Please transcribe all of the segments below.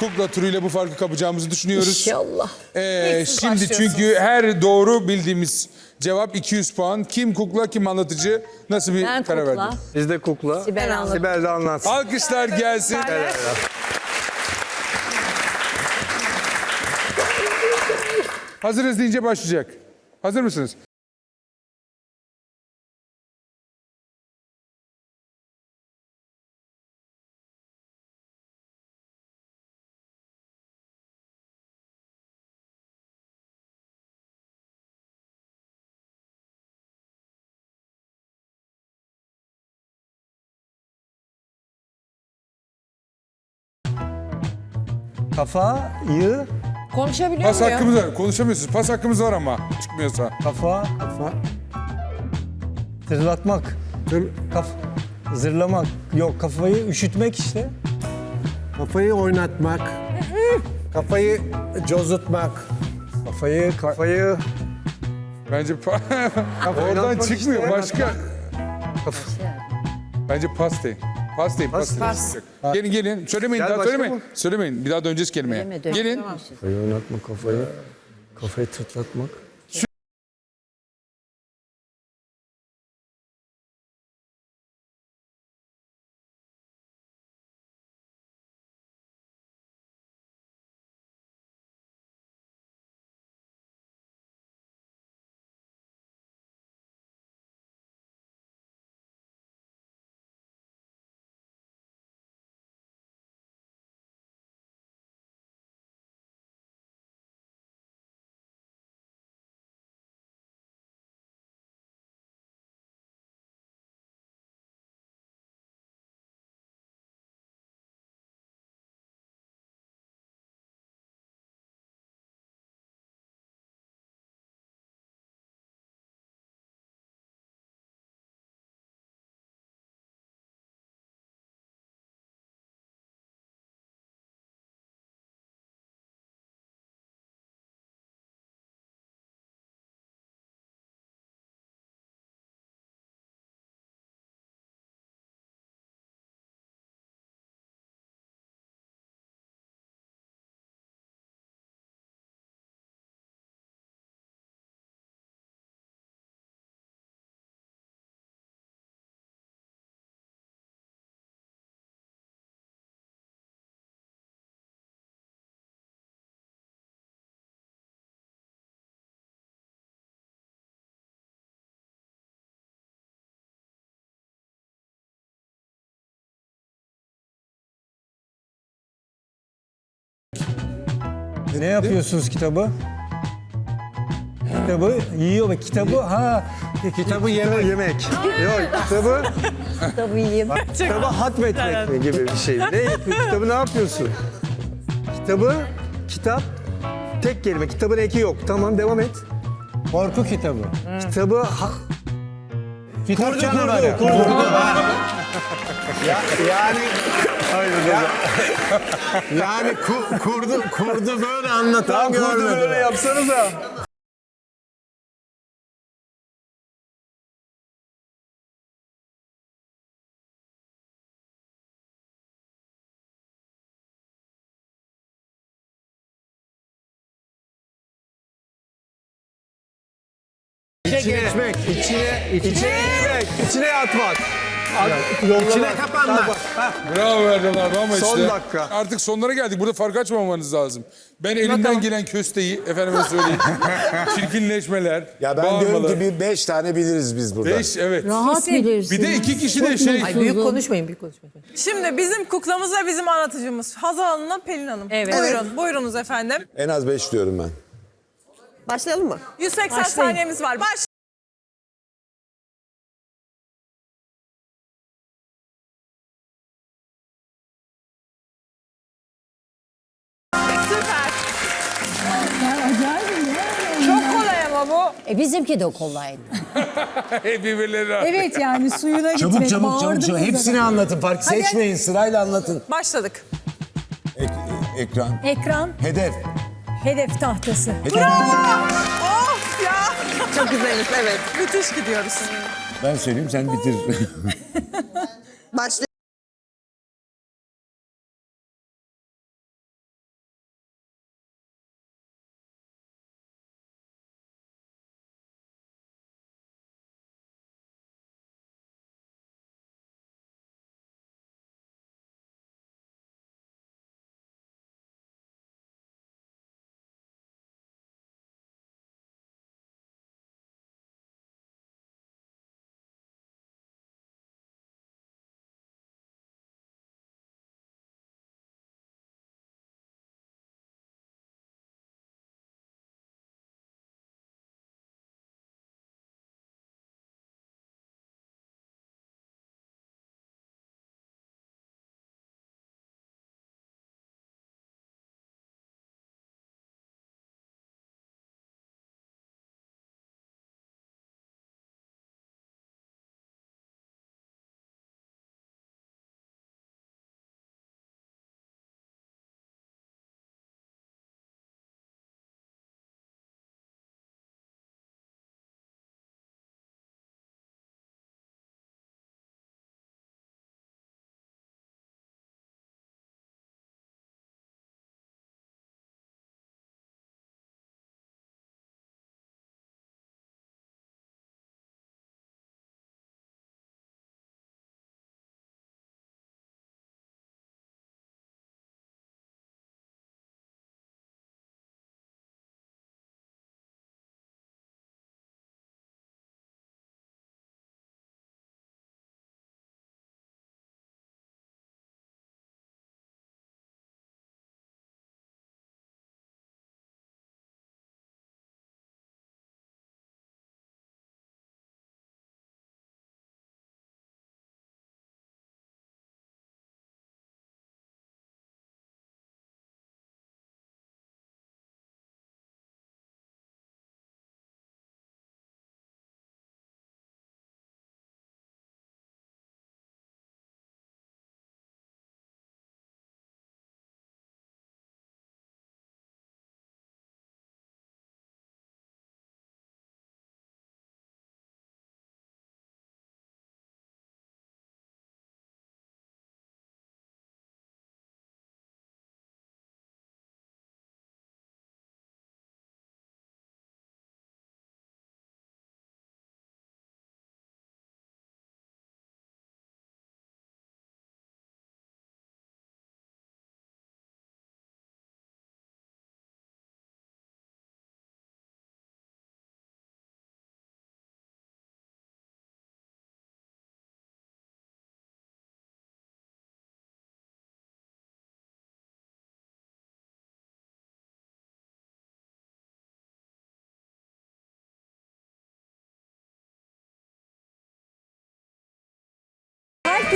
kukla turuyla bu farkı kapacağımızı düşünüyoruz. İnşallah. Ee, şimdi başlıyorsunuz. çünkü her doğru bildiğimiz cevap 200 puan. Kim kukla kim anlatıcı nasıl bir Ben karar kukla. verdin? Biz de kukla. Sibel. Sibel de anlatsın. Alkışlar gelsin. Hazırız deyince başlayacak. Hazır mısınız? Kafayı, Konuşabiliyor Pas muyum? hakkımız var. Konuşamıyorsunuz. Pas hakkımız var ama çıkmıyorsa. kafa, kafa. Tırlatmak. Tır, kaf, zırlamak. Yok kafayı üşütmek işte. Kafayı oynatmak. Kafayı cozutmak. Kafayı, kafayı. Bence pa- oradan oynatmak çıkmıyor. işte. Başka. Bence pas deyin. Pas deyin. Pas. Gelin gelin. Söylemeyin Gel, daha başka söylemeyin. mı? Söylemeyin. Bir daha döneceğiz kelimeye. Gelin. Kafayı oynatmak, kafayı. Kafayı tırtlatmak. Ne yapıyorsunuz kitabı? Kitabı yiyor mu? Kitabı ha kitabı yemek. yemek. Yok kitabı Kitabı yiyeyim. kitabı hatmetmek mi gibi bir şey. Ne yapıyor? Kitabı ne yapıyorsun? Kitabı kitap tek kelime. Kitabın eki yok. Tamam devam et. Korku kitabı. Kitabı ha, Kitap kurdu canavarı. kurdu. kurdu. Yani Hayır, yani ku- kurdu kurdu böyle anlatan Tamam kurdu böyle yapsanıza. geçmek. İçine, içine girmek, içine atmak. At, yollamak. İçine kapanmak. Bravo Erdem abi ama Son işte. dakika. Artık sonlara geldik. Burada fark açmamanız lazım. Ben elimden gelen kösteyi efendime söyleyeyim. Çirkinleşmeler, Ya ben diyorum bağırmalar. ki bir beş tane biliriz biz burada. Beş evet. Rahat bilirsin. Bir de iki kişi de şey. Ay büyük konuşmayın, büyük konuşmayın. Şimdi bizim kuklamız ve bizim anlatıcımız Hazal Hanım'la Pelin Hanım. Evet. Buyurun, buyurunuz efendim. En az beş diyorum ben. Başlayalım mı? 180 Başlayın. saniyemiz var. Baş. E bizimki de kolaydı. Birbirleri Evet yani suyuna Çabuk gitmek. çabuk çabuk çabuk. kızlara. Hepsini anlatın. Fark Hadi. seçmeyin. Sırayla anlatın. Başladık. Ek- ekran. Ekran, Hedef. hedef tahtası. Hedef. Of ya. Çok güzeliz, evet. Müthiş gidiyoruz. Ben söyleyeyim sen bitir. Başlayalım.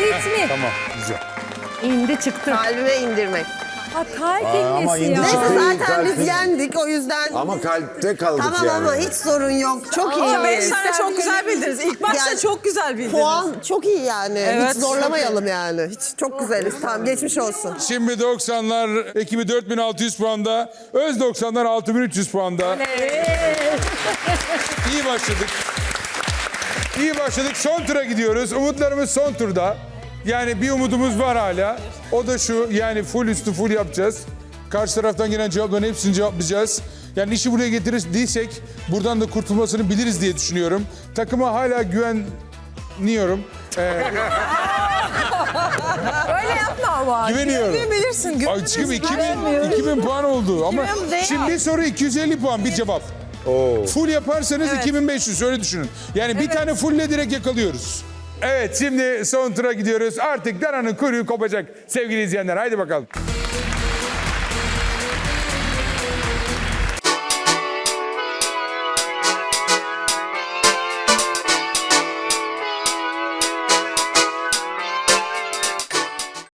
Ritmi. Tamam güzel. İndi çıktı. Kalbime indirmek. Ha kalp ama inmesi indi ya. Neyse zaten biz kalbim. yendik o yüzden. Ama kalpte kaldık Tamam yani. ama hiç sorun yok. Çok iyi. Ama beş tane çok güzel bildiniz. İlk başta Yani çok güzel bildiniz. Puan çok iyi yani. Evet, Hiç zorlamayalım yani. Hiç çok güzeliz. Tamam geçmiş olsun. Şimdi 90'lar ekibi 4600 puanda. Öz 90'lar 6300 puanda. İyi başladık. İyi başladık. Son tura gidiyoruz. Umutlarımız son turda. Yani bir umudumuz var hala. O da şu yani full üstü full yapacağız. Karşı taraftan gelen cevapların hepsini cevaplayacağız. Yani işi buraya getirirdiysek buradan da kurtulmasını biliriz diye düşünüyorum. Takıma hala güveniyorum. Ee, Öyle yapma ama. Güveniyorum. Güvenebilirsin. Ay çıkım 2000, 2000 puan oldu ama İki bin değil. şimdi bir soru 250 puan bir cevap. Full yaparsanız 2500 öyle düşünün. Yani bir tane fullle direkt yakalıyoruz. Evet şimdi son tura gidiyoruz. Artık Dana'nın kuyruğu kopacak sevgili izleyenler. Haydi bakalım.